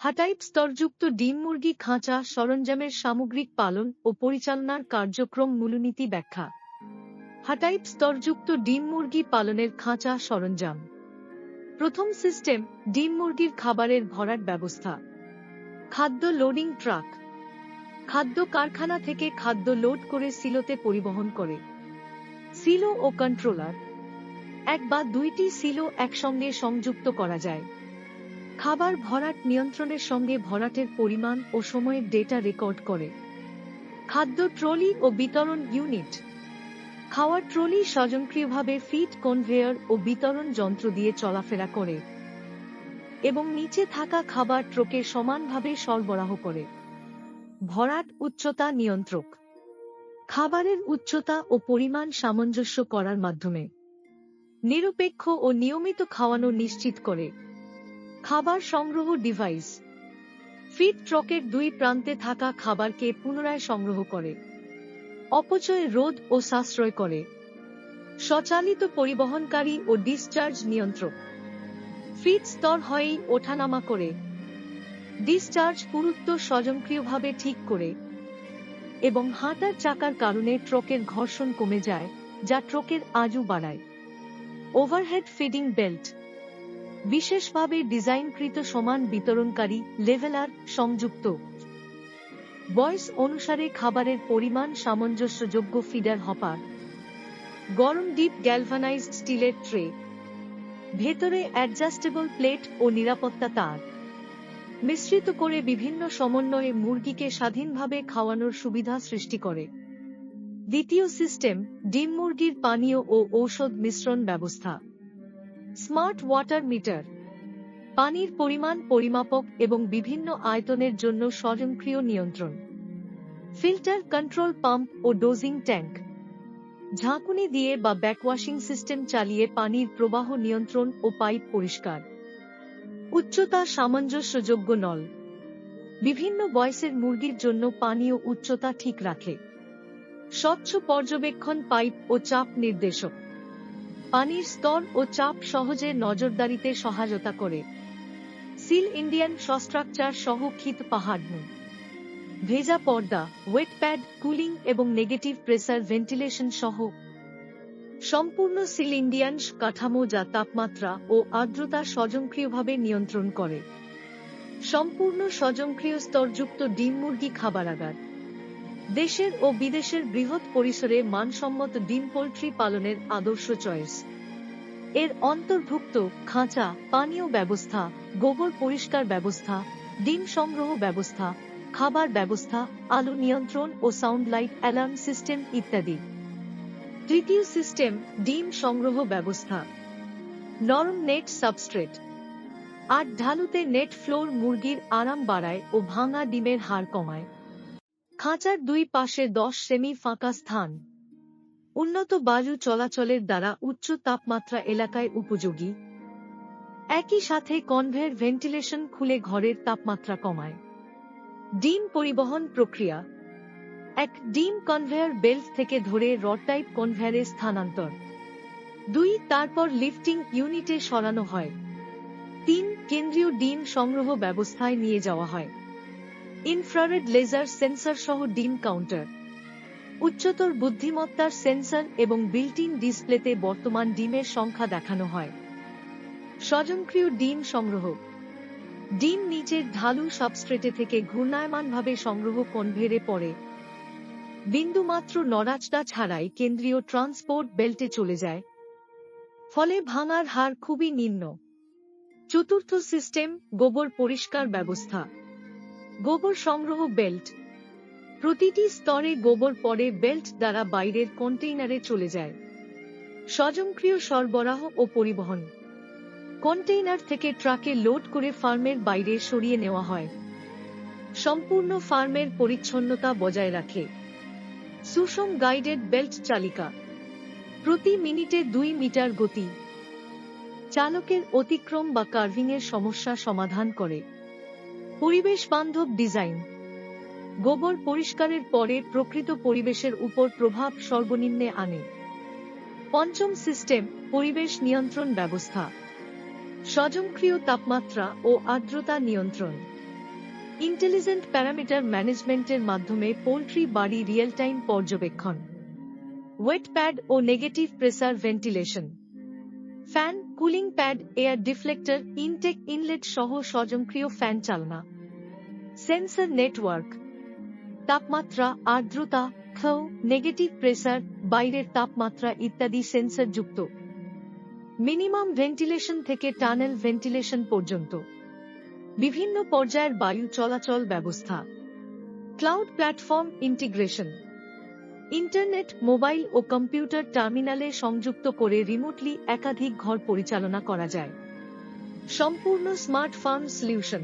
হাটাইপ স্তরযুক্ত ডিম মুরগি, খাঁচা, সরঞ্জামের সামগ্রিক পালন ও পরিচালনার কার্যক্রম মূলনীতি ব্যাখ্যা। হাটাইপ স্তরযুক্ত ডিম মুরগি পালনের খাঁচা, সরঞ্জাম। প্রথম সিস্টেম, ডিম মুরগির খাবারের ভরাট ব্যবস্থা। খাদ্য লোডিং ট্রাক। খাদ্য কারখানা থেকে খাদ্য লোড করে সিলোতে পরিবহন করে। সিলো ও কন্ট্রোলার। এক বা দুইটি সিলো একসঙ্গে সংযুক্ত করা যায়। খাবার ভরাট নিয়ন্ত্রণের সঙ্গে ভরাটের পরিমাণ ও সময়ের ডেটা রেকর্ড করে। খাদ্য ট্রলি ও বিতরণ ইউনিট। খাওয়ার ট্রলি স্বয়ংক্রিয়ভাবে ফিড কনভেয়ার ও বিতরণ যন্ত্র দিয়ে চলাফেরা করে এবং নিচে থাকা খাবার ট্রকে সমানভাবে সরবরাহ করে। ভরাট উচ্চতা নিয়ন্ত্রক। খাবারের উচ্চতা ও পরিমাণ সামঞ্জস্য করার মাধ্যমে। নিরপেক্ষ ও নিয়মিত খাওয়ানো নিশ্চিত করে। খাবার সংগ্রহ ডিভাইস ফিড ট্রকের দুই প্রান্তে থাকা খাবারকে পুনরায় সংগ্রহ করে। অপচয় রোধ ও সাশ্রয় করে। স্বচালিত পরিবহনকারী ও ডিসচার্জ নিয়ন্ত্রক। ফিড স্তর হয়েই ওঠানামা করে। ডিসচার্জ পুরুত্ব স্বয়ংক্রিয়ভাবে ঠিক করে। এবং হাঁটার চাকার কারণে ট্রকের ঘর্ষণ কমে যায়, যা ট্রকের আজু বাড়ায়। ওভারহেড ফিডিং বেল্ট বিশেষভাবে ডিজাইনকৃত সমান বিতরণকারী লেভেলার সংযুক্ত। বয়স অনুসারে খাবারের পরিমাণ সামঞ্জস্যযোগ্য ফিডার হপার। গরম ডিপ গ্যালভানাইজ স্টিলের ট্রে। ভেতরে অ্যাডজাস্টেবল প্লেট ও নিরাপত্তা তার। মিশ্রিত করে বিভিন্ন সমন্বয়ে মুরগিকে স্বাধীনভাবে খাওয়ানোর সুবিধা সৃষ্টি করে। দ্বিতীয় সিস্টেম, ডিম মুরগির পানীয় ও ঔষধ মিশ্রণ ব্যবস্থা। Smart water meter. পানির পরিমাণ পরিমাপক এবং বিভিন্ন আয়তনের জন্য স্বয়ংক্রিয় নিয়ন্ত্রণ। ফিল্টার কন্ট্রোল পাম্প ও ডোজিং ট্যাঙ্ক। ঝাঁকুনি দিয়ে বা ব্যাকওয়াশিং সিস্টেম চালিয়ে পানির প্রবাহ নিয়ন্ত্রণ ও পাইপ পরিষ্কার। উচ্চতা সামঞ্জস্যযোগ্য নল। বিভিন্ন বয়সের মুরগির জন্য পানীয় উচ্চতা ঠিক রাখে। স্বচ্ছ পর্যবেক্ষণ পাইপ ও চাপ নির্দেশক। পানির স্তর ও চাপ সহজে নজরদারিতে সহায়তা করে। সিল ইন্ডিয়ান সস্ট্রাকচার সহ ক্ষিত পাহাড় ভেজা পর্দা, ওয়েট প্যাড, কুলিং এবং নেগেটিভ প্রেসার ভেন্টিলেশন সহ সম্পূর্ণ সিল ইন্ডিয়ান কাঠামো যা তাপমাত্রা ও আর্দ্রতা স্বয়ংক্রিয়ভাবে নিয়ন্ত্রণ করে। সম্পূর্ণ স্বয়ংক্রিয় স্তরযুক্ত ডিম মুরগি খাবারাগার দেশের ও বিদেশের বৃহৎ পরিসরে মানসম্মত ডিম পোল্ট্রি পালনের আদর্শ চয়েস। এর অন্তর্ভুক্ত খাঁচা, পানীয় ব্যবস্থা, গোবর পরিষ্কার ব্যবস্থা, ডিম সংগ্রহ ব্যবস্থা, খাবার ব্যবস্থা, আলো নিয়ন্ত্রণ ও সাউন্ড লাইট অ্যালার্ম সিস্টেম ইত্যাদি। তৃতীয় সিস্টেম, ডিম সংগ্রহ ব্যবস্থা। নরম নেট সাবস্ট্রেট। আট ঢালুতে নেট ফ্লোর মুরগির আরাম বাড়ায় ও ভাঙা ডিমের হার কমায়। খাঁচার দুই পাশে দশ সেমি ফাঁকা স্থান। উন্নত বায়ু চলাচলের দ্বারা উচ্চ তাপমাত্রা এলাকায় উপযোগী। একই সাথে কনভেয়ার ভেন্টিলেশন খুলে ঘরের তাপমাত্রা কমায়। ডিম পরিবহন প্রক্রিয়া। এক ডিম কনভেয়ার বেল্ট থেকে ধরে রড টাইপ কনভেয়ারে স্থানান্তর। দুই, তারপর লিফটিং ইউনিটে সরানো হয়। তিন, কেন্দ্রীয় ডিম সংগ্রহ ব্যবস্থায় নিয়ে যাওয়া হয়। ইনফ্রারেড লেজার সেন্সর সহ ডিম কাউন্টার। উচ্চতর বুদ্ধিমত্তার সেন্সর এবং বিল্ট ইন ডিসপ্লেতে বর্তমান ডিমের সংখ্যা দেখানো হয়। স্বয়ংক্রিয় ডিম সংগ্রহ। ডিম নিচের ঢালু সাবস্ট্রেটে থেকে ঘূর্ণায়মানভাবে সংগ্রহ কনভেরে পড়ে। বিন্দুমাত্র নড়াচড়া ছাড়াই কেন্দ্রীয় ট্রান্সপোর্ট বেল্টে চলে যায়। ফলে ভাঙার হার খুবই নিম্ন। চতুর্থ সিস্টেম গোবর পরিষ্কার ব্যবস্থা। গোবর সংগ্রহ বেল্ট। প্রতিটি স্তরে গোবর পরে বেল্ট দ্বারা বাইরের কন্টেইনারে চলে যায়। স্বয়ংক্রিয় সরবরাহ ও পরিবহন। কন্টেইনার থেকে ট্রাকে লোড করে ফার্মের বাইরে সরিয়ে নেওয়া হয়। সম্পূর্ণ ফার্মের পরিচ্ছন্নতা বজায় রাখে। সুষম গাইডেড বেল্ট চালিকা। প্রতি মিনিটে দুই মিটার গতি। চালকের অতিক্রম বা কার্ভিংয়ের সমস্যা সমাধান করে। পরিবেশ বান্ধব ডিজাইন। গোবর পরিষ্কারের পরে প্রকৃত পরিবেশের উপর প্রভাব সর্বনিম্নে আনে। পঞ্চম সিস্টেম, পরিবেশ নিয়ন্ত্রণ ব্যবস্থা। স্বয়ংক্রিয় তাপমাত্রা ও আর্দ্রতা নিয়ন্ত্রণ। ইন্টেলিজেন্ট প্যারামিটার ম্যানেজমেন্টের মাধ্যমে পোল্ট্রি বাড়ি রিয়েল টাইম পর্যবেক্ষণ। ওয়েট প্যাড ও negative pressure ventilation. Fan cooling pad, air deflector, intake inlet সহ স্বয়ংক্রিয় ফ্যান চালনা। Sensor network. তাপমাত্রা, আর্দ্রতা নেগেটিভ প্রেসার, বাইরের তাপমাত্রা ইত্যাদি সেন্সর যুক্ত মিনিমাম ভেন্টিলেশন থেকে টানেল ভেন্টিলেশন পর্যন্ত। বিভিন্ন পর্যায়ের বায়ু চলাচল ব্যবস্থা। Cloud platform integration. Internet, mobile ও কম্পিউটার টার্মিনালে সংযুক্ত করে রিমোটলি একাধিক ঘর পরিচালনা করা যায়। সম্পূর্ণ স্মার্ট ফার্ম সলিউশন।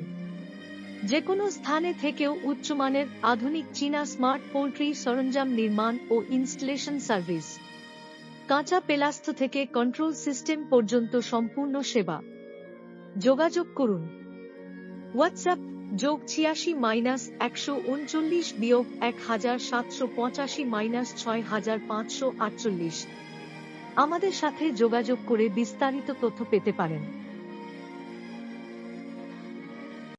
যে কোনো স্থানে থেকেও উচ্চমানের আধুনিক চীনা স্মার্ট পোল্ট্রি সরঞ্জাম নির্মাণ ও ইনস্টলেশন সার্ভিস। কাঁচা পেলাস্থ থেকে কন্ট্রোল সিস্টেম পর্যন্ত সম্পূর্ণ সেবা। যোগাযোগ করুন। হোয়াটসঅ্যাপ যোগ ছিয়াশি মাইনাস একশো উনচল্লিশ বিয়োগ এক হাজার সাতশো পঁচাশি মাইনাস ছয় হাজার পাঁচশো আটচল্লিশ। আমাদের সাথে যোগাযোগ করে বিস্তারিত তথ্য পেতে পারেন।